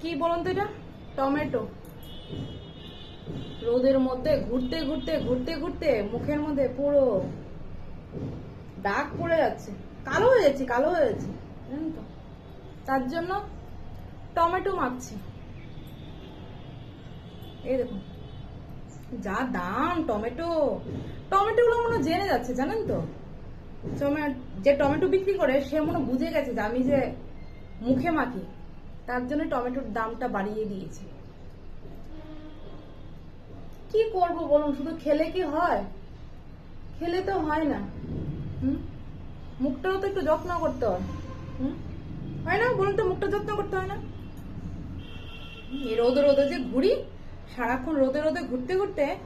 কি বলুন তো এটা? টমেটো। রোদের মধ্যে ঘুরতে ঘুরতে ঘুরতে ঘুরতে মুখের মধ্যে পুরো দাগ পড়ে যাচ্ছে। কালো হয়ে যাচ্ছে, কালো হয়ে যাচ্ছে। জানেন তো? তার জন্য টমেটো মাখছি। এই দেখুন, যা দাম টমেটো। টমেটো গুলো মনে জেনে যাচ্ছে, জানেন তো? যে টমেটো বিক্রি করে, সে মনে বুঝে গেছে যে আমি যে মুখে মাখি। তার জন্য টমেটোর দামটা বাড়িয়ে দিয়েছে। কি করব বলুন, শুধু খেলে কি হয়? খেলে তো হয় না। হুম? মুখটাও তো একটু যত্ন করতে হয়। হুম? হয় না? বলুন তো, মুখটা যত্ন করতে হয় না? রোদে রোদে যে ঘুরি, সারাক্ষণ রোদে রোদে ঘুরতে ঘুরতে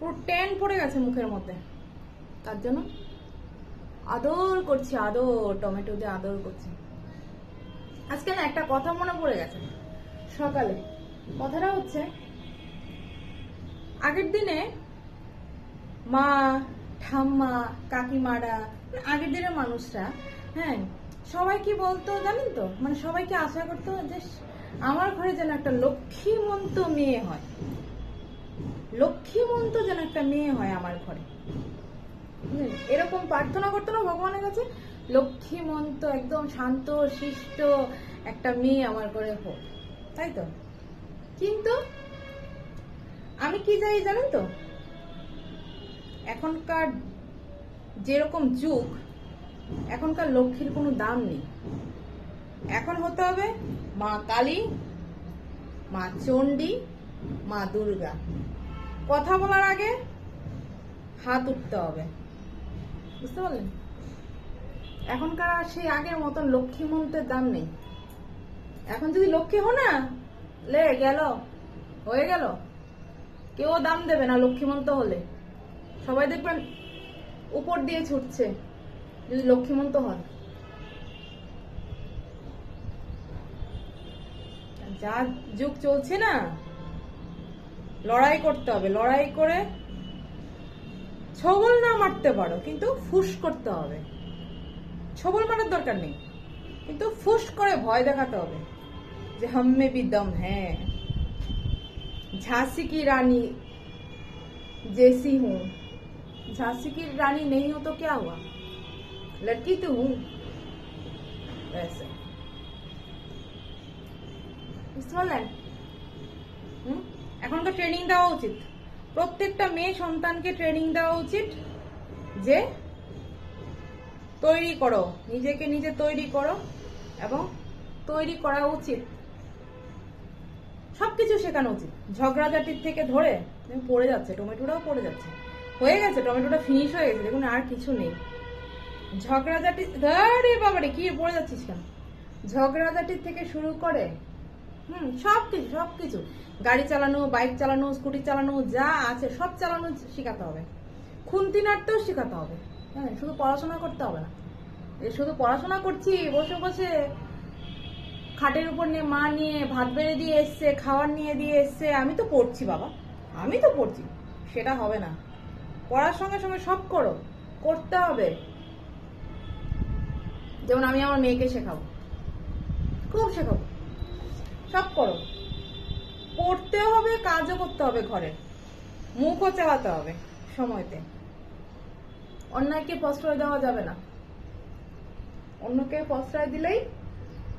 পুরো ট্যান পড়ে গেছে মুখের মধ্যে। তার জন্য আদর করছি, আদর, টমেটো দিয়ে আদর করছি। আজকে না একটা কথা মনে পড়ে গেছে। সকালে। কথাটা হচ্ছে, আগের দিনে মা, ঠাম্মা, কাকিমারা, আগের দিনের মানুষরা হ্যাঁ সবাই কি বলতো জানেন তো? মানে সবাইকে আশা করতো যে আমার ঘরে যেন একটা লক্ষ্মীমন্ত মেয়ে হয়? লক্ষ্মীমন্ত যেন একটা মেয়ে হয় আমার ঘরে? এরকম প্রার্থনা করতো না ভগবানের কাছে? লক্ষ্মীমন্ত একদম শান্ত, শিষ্ট একটা মেয়ে আমার করে হোক। তাই তো? কিন্তু আমি কি চাই জানেন তো? এখনকার যেরকম যুগ, এখনকার লক্ষ্মীর কোনো দাম নেই। এখন হতে হবে মা কালী, মা চণ্ডী, মা দুর্গা। কথা বলার আগে হাত উঠতে হবে। বুঝতে পারলেন? এখনকার আর সেই আগের মতন লক্ষ্মী মন্ত্রের দাম নেই। এখন যদি লক্ষ্মী হো না, লে গেল, হয়ে গেল। কেউ দাম দেবে না লক্ষ্মীমন্ত হলে। সবাই দেখবেন উপর দিয়ে ছুটছে, যদি লক্ষ্মীমন্ত হন। যা যুগ চলছে না, লড়াই করতে হবে। লড়াই করে ছবল না মারতে পারো, কিন্তু ফুস করতে হবে। ছবল মারার দরকার নেই কিন্তু ফুস করে ভয় দেখাতে হবে যে হাম্মে भी दम है झांसी की रानी जैसी हूँ झांसी की रानी नहीं हो तो क्या हुआ लड़की तो हूँ वैसे বুঝতে পারলেন হুম? এখনকার ট্রেনিং দেওয়া উচিত প্রত্যেকটা মেয়ে সন্তানকে ট্রেনিং দেওয়া উচিত যে তৈরি করো। নিজেকে নিজে তৈরি করো এবং তৈরি করা উচিত। সবকিছু শেখানো উচিত। ঝগড়াঝাটির থেকে ধরে পড়ে যাচ্ছে, টমেটোটাও পড়ে যাচ্ছে। হয়ে গেছে, টমেটোটা ফিনিশ হয়ে গেছে, দেখুন আর কিছু নেই। ঝগড়াঝাটি, আরে বাবারে, কি পড়ে যাচ্ছিস কেন? ঝগড়াঝাটির থেকে শুরু করে, হুম সব কিছু সব কিছু গাড়ি চালানো, বাইক চালানো, স্কুটি চালানো, যা আছে, সব চালানো শেখাতে হবে। খুন্তি নাড়তেও শেখাতে হবে। শুধু পড়াশোনা করতে হবে না। শুধু পড়াশোনা করছি, বসে বসে খাটের উপর নিয়ে মা নিয়ে ভাত বেড়ে দিয়ে এসছে খাবার নিয়ে দিয়ে এসছে। আমি তো পড়ছি, বাবা। আমি তো পড়ছি। সেটা হবে না। পড়ার সঙ্গে সঙ্গে সব করো। করতে হবে। যেমন আমি আমার মেয়েকে শেখাবো। খুব শেখাবো। সব করো। পড়তেও হবে, কাজও করতে হবে ঘরে। মুখও চালাতে হবে সময়তে। অন্যায়কে প্রশ্রয় দেওয়া যাবে না। অন্যকে প্রশ্রয় দিলেই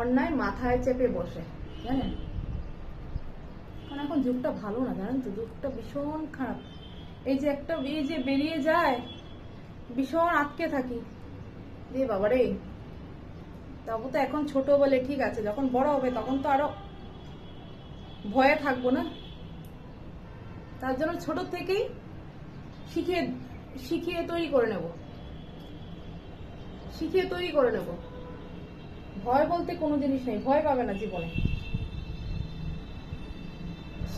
অন্যায় মাথায় চেপে বসে, জানেন? কারণ এখন যুগটা ভালো না, জানেন তো? যুগটা ভীষণ খারাপ। এই যে একটা এই যে বেরিয়ে যায়, ভীষণ আটকে থাকি। রে বাবা রে তবু তো এখন ছোট বলে ঠিক আছে, যখন বড় হবে তখন তো আরও ভয়ে থাকব না? তার জন্য ছোট থেকেই শিখিয়ে শিখিয়ে তৈরি করে নেব। শিখিয়ে তৈরি করে নেব। ভয় বলতে কোনো জিনিস নেই, ভয় পাবে না জীবনে।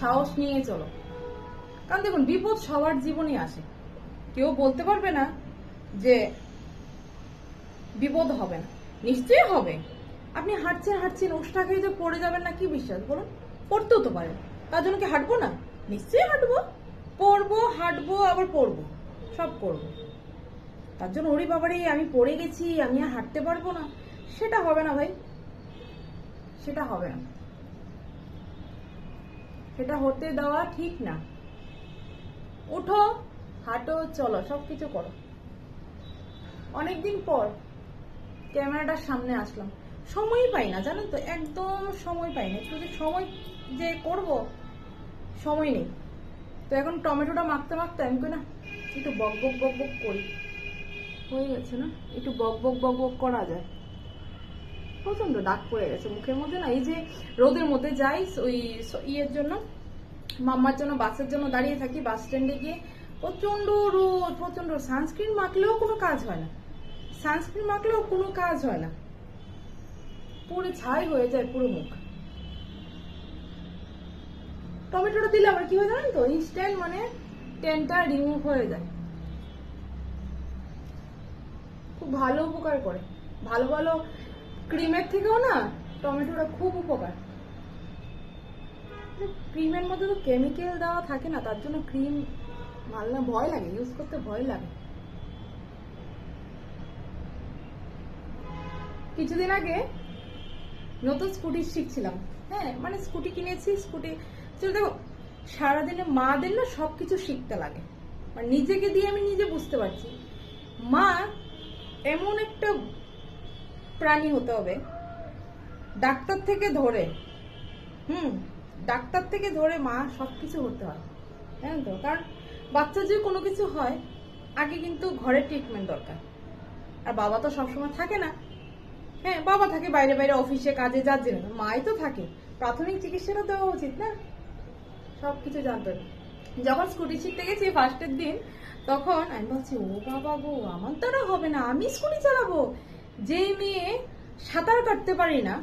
সাহস নিয়ে চলো। কারণ দেখুন, বিপদ সবার জীবনে আসে। কেউ বলতে পারবে না যে বিপদ হবে না। নিশ্চয়ই হবে। আপনি হাঁটছেন হাঁটছেন উষ্ঠা খেয়ে যে পড়ে যাবেন না, কি বিশ্বাস বলুন? পড়তেও তো পারেন। তার জন্য কি হাঁটবো না? নিশ্চয়ই হাঁটবো। পড়ব, হাঁটবো, আবার পড়ব। সব করব। তার জন্য ওরে বাবারে, আমি পড়ে গেছি, আমি আর হাঁটতে পারব না। সেটা হবে না ভাই। সেটা হবে না। সেটা হতে দেওয়া ঠিক না। উঠো হাঁটো, চলো সব কিছু করো। অনেকদিন পর ক্যামেরাটার সামনে আসলাম। সময়ই পাই না, জানেন তো? একদম সময় পাই না। যে সময় যে করব, সময় নেই। তো এখন টমেটোটা মাখতে মাখতে আমি না একটু বক বক বক বক করি। হয়ে গেছে না? একটু বক বক বক বক করা যায়। প্রচণ্ড ডাক পড়ে গেছে মুখের মধ্যে না? এই যে রোদের মধ্যে যাই, ওই ইয়ের জন্য, মাম্মার জন্য, বাসের জন্য দাঁড়িয়ে থাকি, বাস স্ট্যান্ডে গিয়ে প্রচণ্ড রোদ প্রচণ্ড সানস্ক্রিন মাখলেও কোনো কাজ হয় না। সানস্ক্রিন মাখলেও কোনো কাজ হয় না। পুরো ছাই হয়ে যায় পুরো মুখ। টমেটোটা দিলে আবার কি হয় জানেন তো? ইনস্ট্যান্ট মানে টেনটা রিমুভ হয়ে যায়। খুব ভালো উপকার করে। ভালো ভালো ক্রিমের থেকেও না টমেটোটা খুব উপকার। ক্রিমের মধ্যে তো কেমিক্যাল দেওয়া থাকে না, তার জন্য ক্রিম না ভয় লাগে ইউজ করতে ভয় লাগে। কিছুদিন আগে নতুন স্কুটি শিখছিলাম। হ্যাঁ মানে স্কুটি কিনেছি স্কুটি দেখো সারাদিনে মাদের না সবকিছু শিখতে লাগে। মানে নিজেকে দিয়ে আমি নিজে বুঝতে পারছি। মা এমন একটা প্রাণী হতে হবে, ডাক্তার থেকে ধরে, হুম, ডাক্তার থেকে ধরে মা সবকিছু হতে হয়। জানেন তো? কারণ বাচ্চা যদি কোনো কিছু হয়, আগে কিন্তু ঘরে ট্রিটমেন্ট দরকার। আর বাবা তো সবসময় থাকে না। হ্যাঁ বাবা থাকে বাইরে বাইরে অফিসে কাজে, যার জন্য মাই তো থাকে। প্রাথমিক চিকিৎসাটা দেওয়া উচিত না। সবকিছু জানতো না যখন স্কুটি শিখতে গেছি ফার্স্টের দিন, তখন আমি বলছি ও বাবা গো, আমার দ্বারা হবে না, আমি স্কুটি চালাবো? যে মেয়ে সাঁতার কাটতে পারি না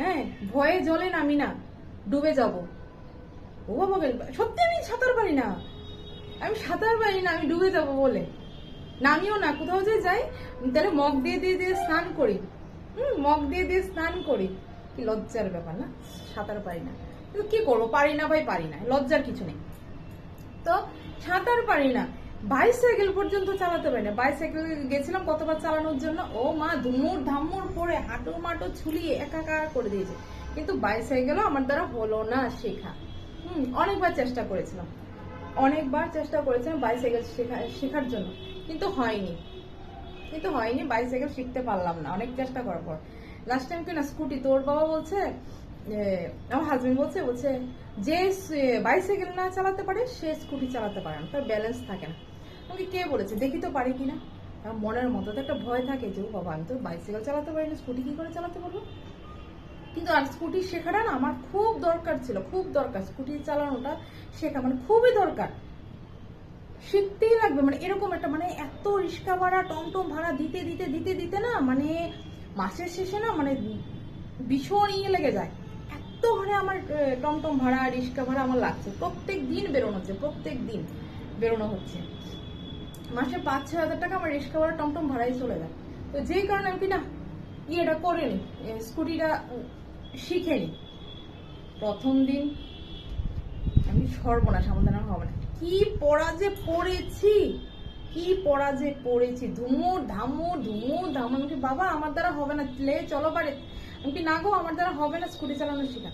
হ্যাঁ ভয়ে জলে নামি না, ডুবে যাব। ও বাবা সত্যি আমি সাঁতার পারি না। আমি সাঁতার পারি না, আমি ডুবে যাব বলে। নামিও না, কোথাও যে যাই তাহলে মগ দিয়ে দিয়ে দিয়ে স্নান করি। হুম, মগ দিয়ে দিয়ে স্নান করি। কি লজ্জার ব্যাপার না, সাঁতার পারি না। কি করব? পারি না ভাই, পারি না। লজ্জার কিছু নেই। তো সাঁতার পারি না। বাইসাইকেল পর্যন্ত চালাতে পারি না। বাইসাইকেল গেছিলাম কতবার চালানোর জন্য? ও মা, ধুমুর ধামুর পরে হাঁটো মাটো ছুলিয়ে একাকার করে দিয়েছে। কিন্তু বাইসাইকেলও আমার দ্বারা হলো না শেখা। হুম, অনেকবার চেষ্টা করেছিলাম। অনেকবার চেষ্টা করেছিলাম বাইসাইকেল শেখা শেখার জন্য। কিন্তু হয়নি। কিন্তু হয়নি বাইসাইকেল শিখতে পারলাম না। অনেক চেষ্টা করার পর। লাস্ট টাইম কি না স্কুটি তোর বাবা বলছে আমার হাজবেন্ড বলছে বলছে, যে বাইসাইকেল না চালাতে পারে, সে স্কুটি চালাতে পারে না, তার ব্যালেন্স থাকে না। আমাকে কে বলেছে? দেখি তো পারি কিনা? মনের মতো তো একটা ভয় থাকে যে বাবা, আমি তো বাইসাইকেল চালাতে পারি না স্কুটি কি করে চালাতে পারব? কিন্তু আর স্কুটি শেখাটা না আমার খুব দরকার ছিল, খুব দরকার। স্কুটি চালানোটা শেখা মানে খুবই দরকার। শিখতেই লাগবে মানে এরকম একটা মানে এত রিক্সা ভাড়া, টমটম ভাড়া দিতে দিতে দিতে দিতে না মানে মাসের শেষে না মানে ভীষণ ইয়ে লেগে যায়। এত আমার টমটম ভাড়া রিক্সা ভাড়া আমার লাগছে। প্রত্যেক দিন বেরোনো হচ্ছে প্রত্যেক দিন বেরোনো হচ্ছে। মাসে পাঁচ ছয় হাজার টাকা আমার রিক্সা ভাড়া টমটম ভাড়াই চলে যায়। তো যেই কারণে আমি না ইয়েটা করে নি স্কুটিটা শিখে নি প্রথম দিন আমি সর্বনাশ আমাদের হবে না। কি পড়া যে পড়েছি কি পড়া যে পড়েছি ধুমুর ধামুর আমি কি, বাবা আমার দ্বারা হবে না। লে চলো পারে আমি না গো, আমার দ্বারা হবে না, স্কুটি চালানো শেখা।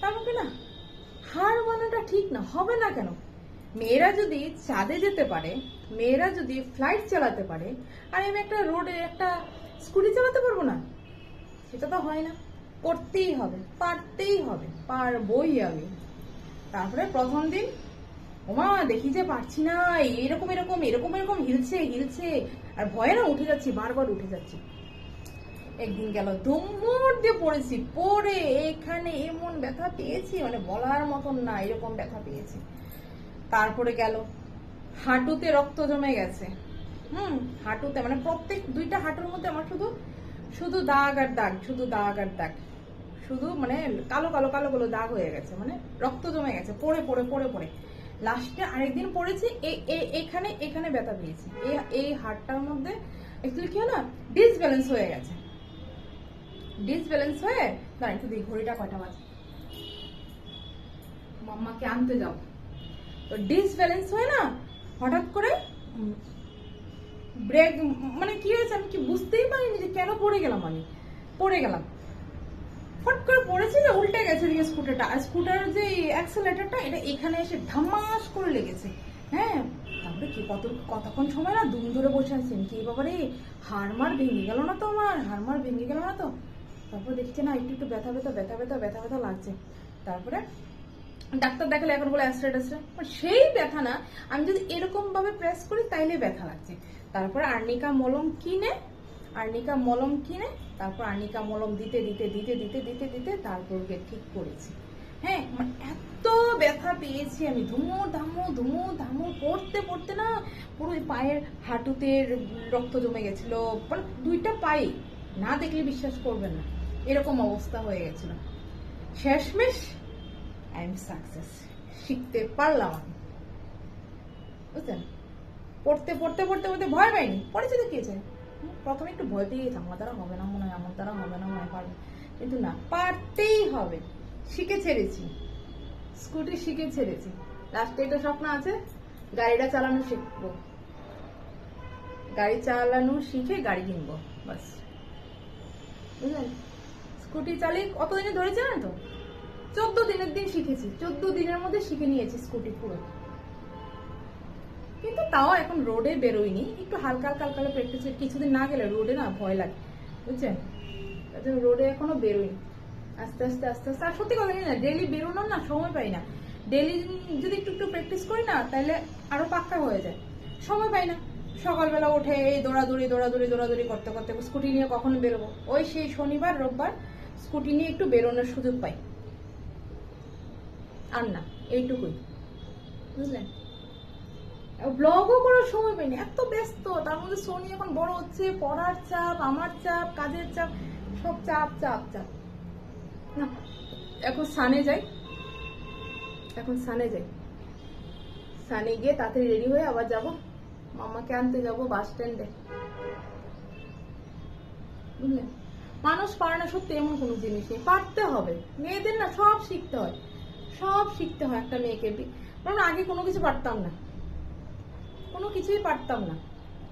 তারপর কি না, হার মানাটা ঠিক না, হবে না কেন? মেয়েরা যদি চাঁদে যেতে পারে, মেয়েরা যদি ফ্লাইট চালাতে পারে, আর আমি একটা রোডে একটা স্কুটি চালাতে পারব না? সেটা তো হয় না। করতেই হবে, পারতেই হবে, পারবই আমি। তারপরে প্রথম দিন, ওমা, দেখি যে পারছি না, এরকম এরকম এরকম এরকম হিলছে হিলছে। আর ভয়ে না উঠে যাচ্ছি, বারবার উঠে যাচ্ছি। একদিন গেল ধুমুর দিয়ে পড়েছি, পড়ে এখানে এমন ব্যথা পেয়েছি মানে বলার মতন না, এরকম ব্যথা পেয়েছি। তারপরে গেল, হাঁটুতে রক্ত জমে গেছে। হুম, হাঁটুতে মানে প্রত্যেক, দুইটা হাঁটুর মধ্যে আমার শুধু শুধু দাগ আর দাগ, শুধু দাগ আর দাগ। শুধু মানে কালো কালো কালো কালো দাগ হয়ে গেছে মানে রক্ত জমে গেছে, পড়ে পড়ে পড়ে পড়ে। লাস্টে আরেকদিন পড়েছি এখানে এখানে ব্যথা পেয়েছি। এই- হাড়টার মধ্যে অ্যাকচুয়ালি কি হলো ডিসব্যালেন্স হয়ে গেছে। ডিসব্যালেন্স হয়ে দাঁড়া একটু দিই ঘড়িটা কয়টা বাজে? মাম্মাকে আনতে যাও। তো ডিসব্যালেন্স হয়ে না, হঠাৎ করে ব্রেক মানে কি হয়েছে আমি কি বুঝতেই পারিনি যে কেন পড়ে গেলাম আমি। পড়ে গেলাম। ফট করে পড়েছি যে উল্টে গেছে দিকে স্কুটারটা আর স্কুটারের যে অ্যাক্সেলেটারটা এটা এখানে এসে ধামাস করে লেগেছে। হ্যাঁ তারপরে কি কত, কতক্ষণ সময় না দুম ধরে বসে আছেন কি বাবারে হাড়মার ভেঙে গেল না তো আমার হাড়মার ভেঙে গেল না তো? তারপর দেখছে না, একটু একটু ব্যথা ব্যথা ব্যথা ব্যথা ব্যথা ব্যথা লাগছে। তারপরে ডাক্তার দেখালে এখন বলে অ্যাস্ট্রেট আছে সেই ব্যথা না, আমি যদি এরকম ভাবে প্রেস করি, তাইলে ব্যথা লাগছে। তারপরে আর্নিকা মলম কিনে, আর্নিকা মলম কিনে, তারপর আর্নিকা মলম দিতে দিতে দিতে দিতে দিতে দিতে তারপর ওকে ঠিক করেছি। হ্যাঁ মানে এত ব্যথা পেয়েছি আমি। ধুমো ধামো ধুমো ধামো পড়তে পড়তে না পুরো পায়ের হাঁটুতে রক্ত জমে গেছিল। মানে দুইটা পায়ে। না দেখলে বিশ্বাস করবেন না। এরকম অবস্থা হয়ে গেছিল। শেষমেশ আই এম সাকসেস শিখতে পারলাম আমি। বুঝলেন? পড়তে পড়তে পড়তে পড়তে ভয় পাইনি। পড়েছে তো কি? প্রথমে একটু ভয় পেয়ে গেছে আমার দ্বারা হবে না, মনে হয়, আমার দ্বারা হবে না, মনে হয় কিন্তু না, পারতেই হবে। শিখে ছেড়েছি। স্কুটি শিখে ছেড়েছি। লাস্টে একটা স্বপ্ন আছে, গাড়িটা চালানো শিখব। গাড়ি চালানো শিখে গাড়ি কিনবো, বাস। বুঝলেন? স্কুটি চালিয়ে কতদিনে ধরেছে না তো? চোদ্দ দিনের দিন শিখেছি। চোদ্দ দিনের মধ্যে শিখে নিয়েছি স্কুটি পুরো। কিন্তু তাও এখন রোডে বেরোইনি একটু হালকা হালকা হালকা প্র্যাকটিস কিছুদিন না গেলে রোডে না ভয় লাগে। বুঝছেন? তার রোডে এখনও বেরোইনি আস্তে আস্তে আস্তে আস্তে। আর সত্যি কথা না ডেলি বেরোনোর না সময় পাই না। ডেলি যদি একটু একটু প্র্যাকটিস করি না তাহলে আরও পাক্কা হয়ে যায়। সময় পাই না। সকালবেলা উঠে এই দৌড়াদৌড়ি দৌড়াদৌড়ি দৌড়াদৌড়ি করতে করতে স্কুটি নিয়ে কখন বেরোবো? ওই সেই শনিবার, রোববার স্কুটি নিয়ে একটু বেরোনোর সুযোগ পাই। আর না, এইটুকুই। বুঝলেন ব্লগও করার সময় পাইনি, এত ব্যস্ত। তার মধ্যে সোনি এখন বড় হচ্ছে, পড়ার চাপ, আমার চাপ, কাজের চাপ, সব চাপ চাপ চাপ। না, এখন সানে যাই। এখন সানে যাই। সানে গিয়ে তাড়াতাড়ি রেডি হয়ে আবার যাব। মামাকে আনতে যাব বাস স্ট্যান্ডে বুঝলেন মানুষ পারে না সত্যি এমন কোনো জিনিস নেই পারতে হবে। মেয়েদের না সব শিখতে হয়। সব শিখতে হয় একটা মেয়েকে। কারণ আগে কোনো কিছু পারতাম না। কোনো কিছুই পারতাম না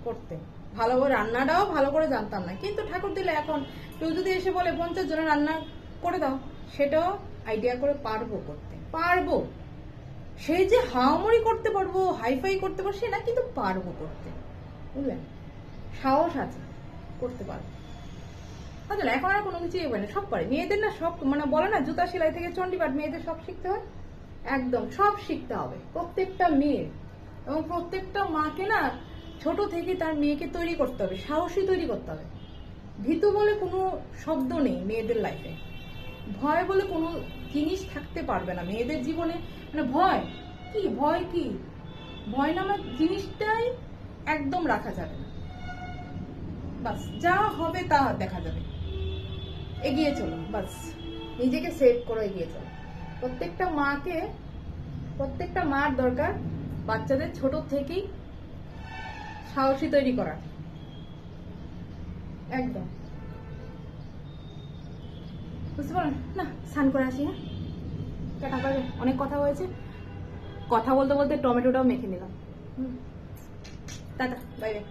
করতে। ভালো করে রান্নাটাও ভালো করে জানতাম না। কিন্তু ঠাকুর দিলে এখন কেউ যদি এসে বলে, পঞ্চাশ জনের রান্না করে দাও, সেটাও আইডিয়া করে পারব করতে। পারব। সেই যে হাওমরি করতে পারব, হাইফাই করতে পারব, সে না কিন্তু পারব করতে। বুঝলেন? সাহস আছে, করতে পারব। বুঝলেন এখন আর কোনো কিছুই মানে সব পারে। মেয়েদের না সব মানে বলে না, জুতা সেলাই থেকে চণ্ডীপাঠ মেয়েদের সব শিখতে হয়? একদম, সব শিখতে হবে, প্রত্যেকটা মেয়ের এবং প্রত্যেকটা মাকে না, ছোট থেকে তার মেয়েকে তৈরি করতে হবে, সাহসী তৈরি করতে হবে। ভীতু বলে কোনো শব্দ নেই মেয়েদের লাইফে ভয় বলে কোনো জিনিস থাকতে পারবে না। মেয়েদের জীবনে মানে ভয়। কি? ভয় কি? ভয় নামক জিনিসটাই একদম রাখা যাবে না। বাস, যা হবে তা দেখা যাবে। এগিয়ে চলো, বাস। নিজেকে সেভ করে, এগিয়ে চলো। প্রত্যেকটা মাকে, প্রত্যেকটা মার দরকার বাচ্চাদের ছোট থেকেই সাহসী তৈরি করা একদম। বুঝতে পারলেন? না, স্নান করে আসি হ্যাঁ? তারপরে অনেক কথা হয়েছে। কথা বলতে বলতে টমেটোটাও মেখে নিলাম। Tata bye bye